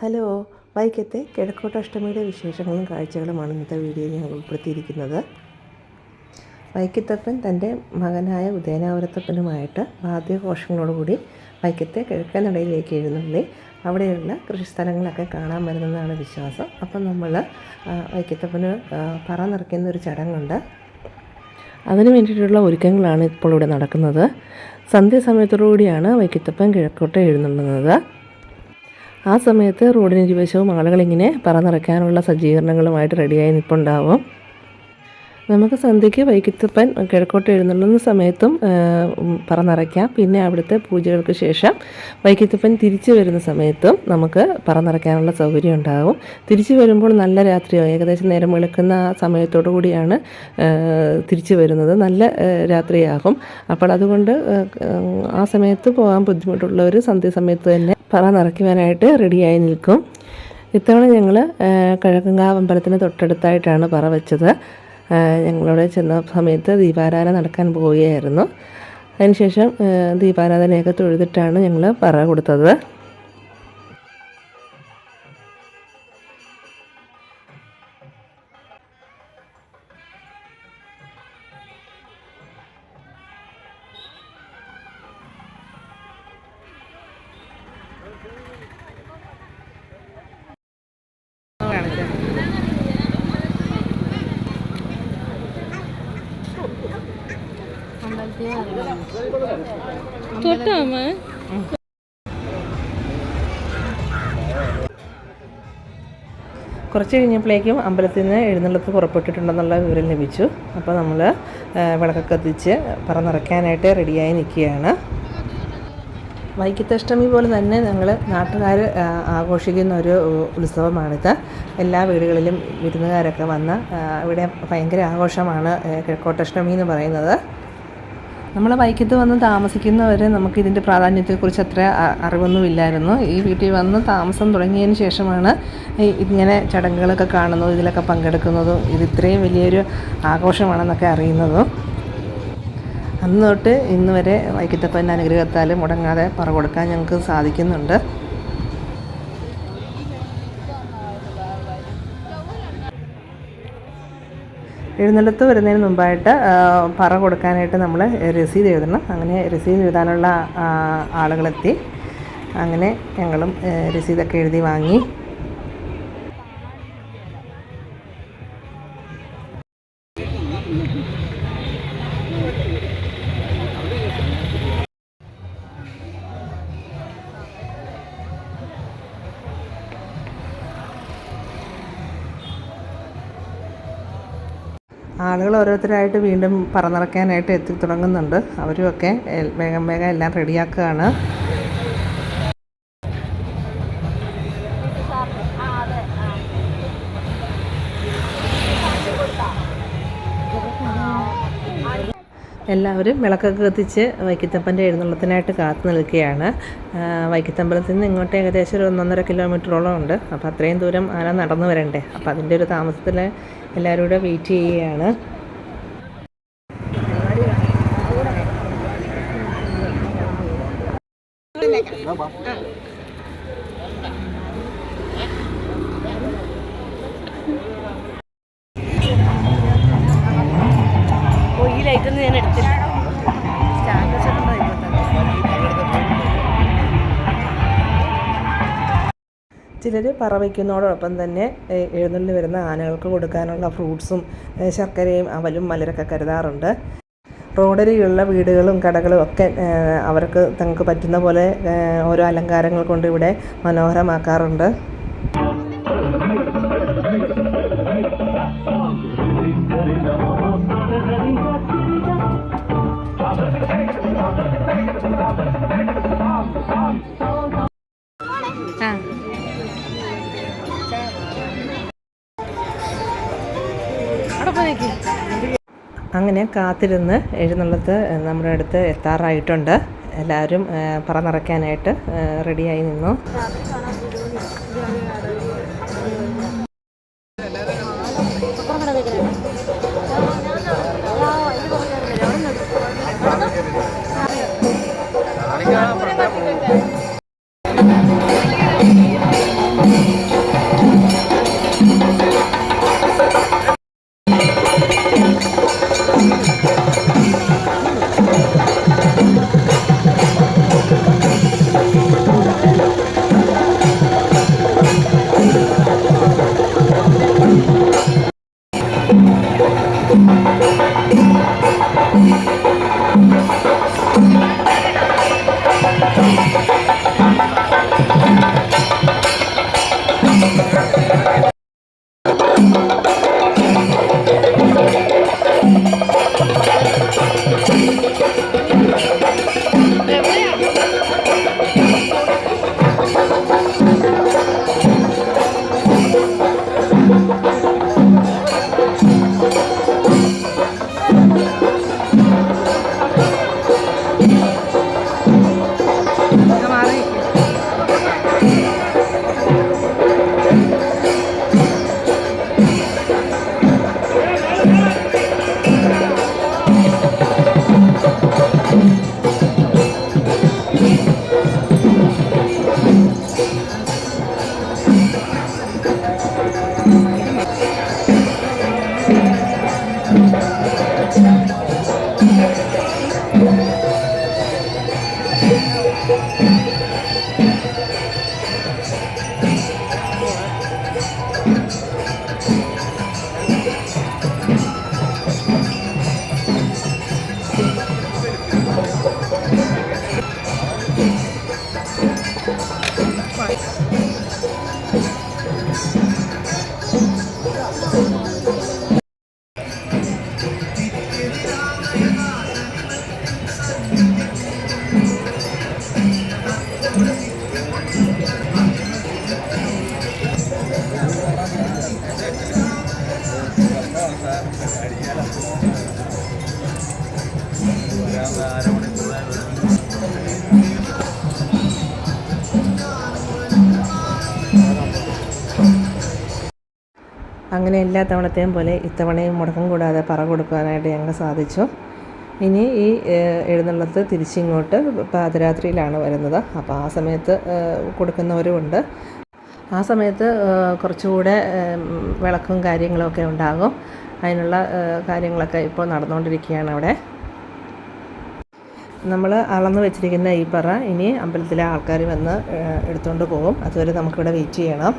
Hello വൈക്കത്തെ കിഴക്കോട്ടഷ്ടമിയുടെ വിശേഷങ്ങളും കാഴ്ചകളുമാണ് ഇന്നത്തെ വീഡിയോയിൽ ഞങ്ങൾ ഉൾപ്പെടുത്തിയിരിക്കുന്നത്. വൈക്കത്തപ്പൻ തന്റെ മകനായ ഉദയനാപുരത്തപ്പനുമായിട്ട് വാദ്യഘോഷങ്ങളോടുകൂടി വൈക്കത്തെ കിഴക്കൻ നടയിലേക്ക് എഴുന്നള്ളി. അവിടെയുള്ള കൃഷിസ്ഥലങ്ങളൊക്കെ കാണാൻ വരുന്നതാണ് വിശ്വാസം. അപ്പം നമ്മൾ വൈക്കത്തപ്പന് പറ നിറയ്ക്കുന്ന ഒരു ചടങ്ങുണ്ട്. അതിനു വേണ്ടിയിട്ടുള്ള ഒരുക്കങ്ങളാണ് ഇപ്പോൾ ഇവിടെ നടക്കുന്നത്. സന്ധ്യാസമയത്തോടുകൂടിയാണ് വൈക്കത്തപ്പൻ കിഴക്കോട്ട് എഴുന്നള്ളുന്നത്. ആ സമയത്ത് റോഡിന് ഇരുവശവും ആളുകളിങ്ങനെ പറന്നിറക്കാനുള്ള സജ്ജീകരണങ്ങളുമായിട്ട് റെഡിയായി നിൽപ്പുണ്ടാവും നമുക്ക് സന്ധ്യയ്ക്ക് വൈകിത്തപ്പൻ കിഴക്കോട്ട് എഴുന്നള്ളുന്ന സമയത്തും പറന്നിറയ്ക്കാം പിന്നെ അവിടുത്തെ പൂജകൾക്ക് ശേഷം വൈക്കത്തപ്പൻ തിരിച്ചു വരുന്ന സമയത്തും നമുക്ക് പറന്നിറക്കാനുള്ള സൗകര്യം ഉണ്ടാകും തിരിച്ചു വരുമ്പോൾ നല്ല രാത്രിയാവും ഏകദേശം നേരം വെളുക്കുന്ന ആ സമയത്തോടു കൂടിയാണ് തിരിച്ചു വരുന്നത്. നല്ല രാത്രിയാകും. അപ്പോൾ അതുകൊണ്ട് ആ സമയത്ത് പോകാൻ ബുദ്ധിമുട്ടുള്ളവർ സന്ധ്യ സമയത്ത് തന്നെ പറ നിറയ്ക്കുവാനായിട്ട് റെഡിയായി നിൽക്കും. ഇത്തവണ ഞങ്ങൾ കിഴക്കങ്കാവ് അമ്പലത്തിന് തൊട്ടടുത്തായിട്ടാണ് പറ വെച്ചത്. ഞങ്ങളവിടെ ചെന്ന സമയത്ത് ദീപാരാധന നടക്കാൻ പോവുകയായിരുന്നു. അതിനുശേഷം ദീപാരാധനയൊക്കെ തൊഴുതിട്ടാണ് ഞങ്ങൾ പറ കൊടുത്തത്. തൊട്ടാമ? കുറച്ച് കഴിഞ്ഞപ്പോഴേക്കും അമ്പലത്തിൽ നിന്ന് എഴുന്നള്ളത്ത് പുറപ്പെട്ടിട്ടുണ്ടെന്നുള്ള വിവരം ലഭിച്ചു. അപ്പോൾ നമ്മൾ വിളക്കൊക്കെ കത്തിച്ച് പറ നിറയ്ക്കാനായിട്ട് റെഡിയായി നിൽക്കുകയാണ്. വൈക്കത്തഷ്ടമി പോലെ തന്നെ ഞങ്ങൾ നാട്ടുകാർ ആഘോഷിക്കുന്ന ഒരു ഉത്സവമാണിത്. എല്ലാ വീടുകളിലും വിരുന്നുകാരൊക്കെ വന്ന് ഇവിടെ ഭയങ്കര ആഘോഷമാണ് കിഴക്കോട്ടഷ്ടമി എന്ന് പറയുന്നത്. നമ്മൾ വൈക്കത്ത് വന്ന് താമസിക്കുന്നവരെ നമുക്ക് ഇതിന്റെ പ്രാധാന്യത്തെക്കുറിച്ച് അത്ര അറിവൊന്നുമില്ലായിരുന്നു. ഈ വീട്ടിൽ വന്ന് താമസം തുടങ്ങിയതിന് ശേഷമാണ് ഇങ്ങനെ ചടങ്ങുകളൊക്കെ കാണുന്നതും ഇതിലൊക്കെ പങ്കെടുക്കുന്നതും ഇത് ഇത്രയും വലിയൊരു ആഘോഷമാണെന്നൊക്കെ അറിയുന്നതും. അന്ന് തൊട്ട് ഇന്ന് വരെ വൈക്കത്തപ്പന്റെ അനുഗ്രഹത്താൽ മുടങ്ങാതെ പറ കൊടുക്കാൻ ഞങ്ങൾക്ക് സാധിക്കുന്നുണ്ട്. എഴുന്നള്ളത്ത് വരുന്നതിന് മുമ്പായിട്ട് പറ കൊടുക്കാനായിട്ട് നമ്മൾ രസീത് എഴുതണം. അങ്ങനെ രസീത് എഴുതാനുള്ള ആളുകളെത്തി. അങ്ങനെ ഞങ്ങളും രസീതൊക്കെ എഴുതി വാങ്ങി. ആളുകൾ ഓരോരുത്തരായിട്ട് വീണ്ടും പറന്നിറക്കാനായിട്ട് എത്തി തുടങ്ങുന്നുണ്ട്. അവരുമൊക്കെ വേഗം വേഗം എല്ലാം റെഡിയാക്കുകയാണ്. എല്ലാവരും വിളക്കൊക്കെ കത്തിച്ച് വൈക്കത്തപ്പന്റെ എഴുന്നള്ളത്തിനായിട്ട് കാത്തു നിൽക്കുകയാണ്. വൈക്കത്തമ്പലത്തിൽ നിന്ന് ഇങ്ങോട്ട് ഏകദേശം ഒരു ഒന്നൊന്നര കിലോമീറ്ററോളം ഉണ്ട്. അപ്പോൾ അത്രയും ദൂരം ആന നടന്നു വരണ്ടേ. അപ്പോൾ അതിന്റെ ഒരു താമസത്തിൽ എല്ലാവരും കൂടെ വെയിറ്റ് ചെയ്യുകയാണ്. ലൈറ്റൊന്നും ഞാൻ എടുത്തില്ല. ചിലർ പറ വയ്ക്കുന്നതോടൊപ്പം തന്നെ എഴുന്നള്ളി വരുന്ന ആനകൾക്ക് കൊടുക്കാനുള്ള ഫ്രൂട്ട്സും ശർക്കരയും അവലും മലരൊക്കെ കരുതാറുണ്ട്. റോഡരിയുള്ള വീടുകളും കടകളും ഒക്കെ അവർക്ക് തങ്ങൾക്ക് പറ്റുന്ന പോലെ ഓരോ അലങ്കാരങ്ങൾ കൊണ്ട് ഇവിടെ മനോഹരമാക്കാറുണ്ട്. Thank അവിടെ അങ്ങനെ കാത്തിരുന്ന് എഴുന്നള്ളത്ത് നമ്മുടെ അടുത്ത് എത്താറായിട്ടുണ്ട്. എല്ലാവരും പറ നിറയ്ക്കാനായിട്ട് റെഡിയായി നിന്നു. അങ്ങനെ എല്ലാ തവണത്തെയും പോലെ ഇത്തവണയും മുടക്കം കൂടാതെ പറ കൊടുക്കാനായിട്ട് ഞങ്ങൾ സാധിച്ചു. ഇനി ഈ എഴുന്നള്ളത്ത് തിരിച്ചിങ്ങോട്ട് പാതിരാത്രിയിലാണ് വരുന്നത്. അപ്പോൾ ആ സമയത്ത് കൊടുക്കുന്നവരുമുണ്ട്. ആ സമയത്ത് കുറച്ചുകൂടെ വിളക്കും കാര്യങ്ങളൊക്കെ ഉണ്ടാകും. അതിനുള്ള കാര്യങ്ങളൊക്കെ ഇപ്പോൾ നടന്നുകൊണ്ടിരിക്കുകയാണ് അവിടെ. നമ്മൾ അളന്ന് വെച്ചിരിക്കുന്ന ഈ പറ ഇനി അമ്പലത്തിലെ ആൾക്കാർ വന്ന് എടുത്തുകൊണ്ട് പോകും. അതുവരെ നമുക്കിവിടെ വെയിറ്റ് ചെയ്യണം.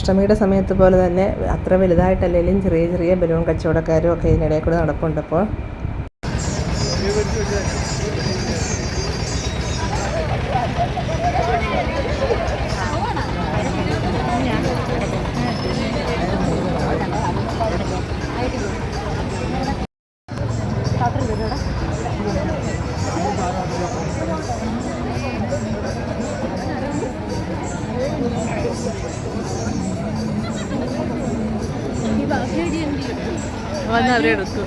അഷ്ടമിയുടെ സമയത്ത് പോലെ തന്നെ അത്ര വലുതായിട്ടല്ലെങ്കിലും ചെറിയ ചെറിയ ബലൂൺ കച്ചവടക്കാരും ഒക്കെ ഇതിനിടയിൽ കൂടെ നടപ്പുണ്ട് വന്ന് അവരെടുക്കും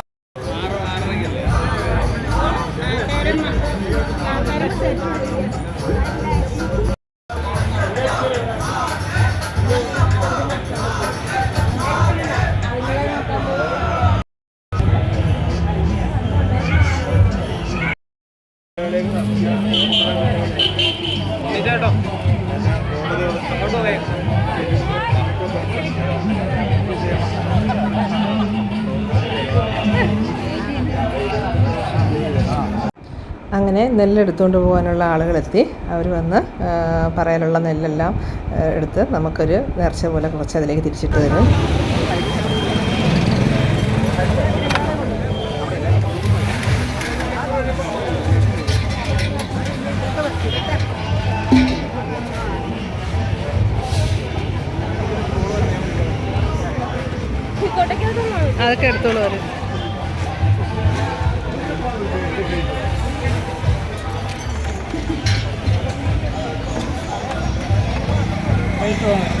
അങ്ങനെ നെല്ലെടുത്തുകൊണ്ട് പോകാനുള്ള ആളുകളെത്തി. അവർ വന്ന് പറയാനുള്ള നെല്ലെല്ലാം എടുത്ത് നമുക്കൊരു നേർച്ച പോലെ കുറച്ച് അതിലേക്ക് തിരിച്ചിട്ട് തരും അതൊക്കെ എടുത്തോളൂ അവർ വിളക്കൊക്കെ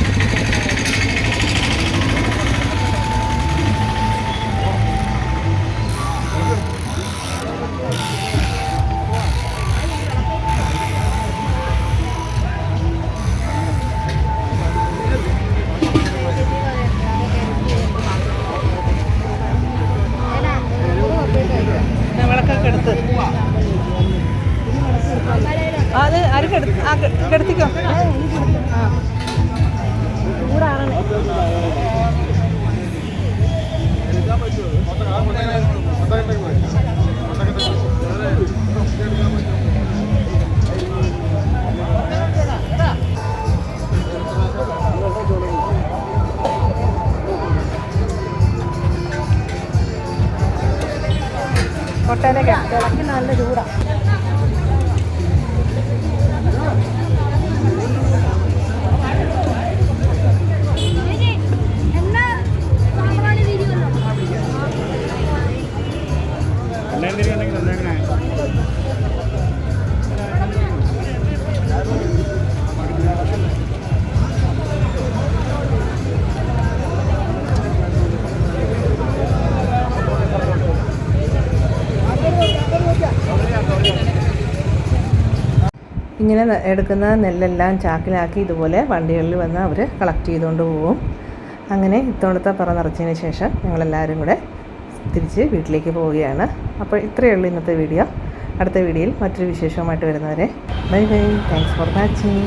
ഇങ്ങനെ എടുക്കുന്ന നെല്ലെല്ലാം ചാക്കിലാക്കി ഇതുപോലെ വണ്ടികളിൽ വന്ന് അവർ കളക്ട് ചെയ്തുകൊണ്ട് പോകും അങ്ങനെ ഇത്തവണത്തെ പറ നിറച്ചതിന് ശേഷം ഞങ്ങളെല്ലാവരും കൂടെ തിരിച്ച് വീട്ടിലേക്ക് പോവുകയാണ്. അപ്പോൾ ഇത്രയേ ഉള്ളൂ ഇന്നത്തെ വീഡിയോ. അടുത്ത വീഡിയോയിൽ മറ്റൊരു വിശേഷവുമായിട്ട് വരുന്നവരെ. Bye bye. Thanks for watching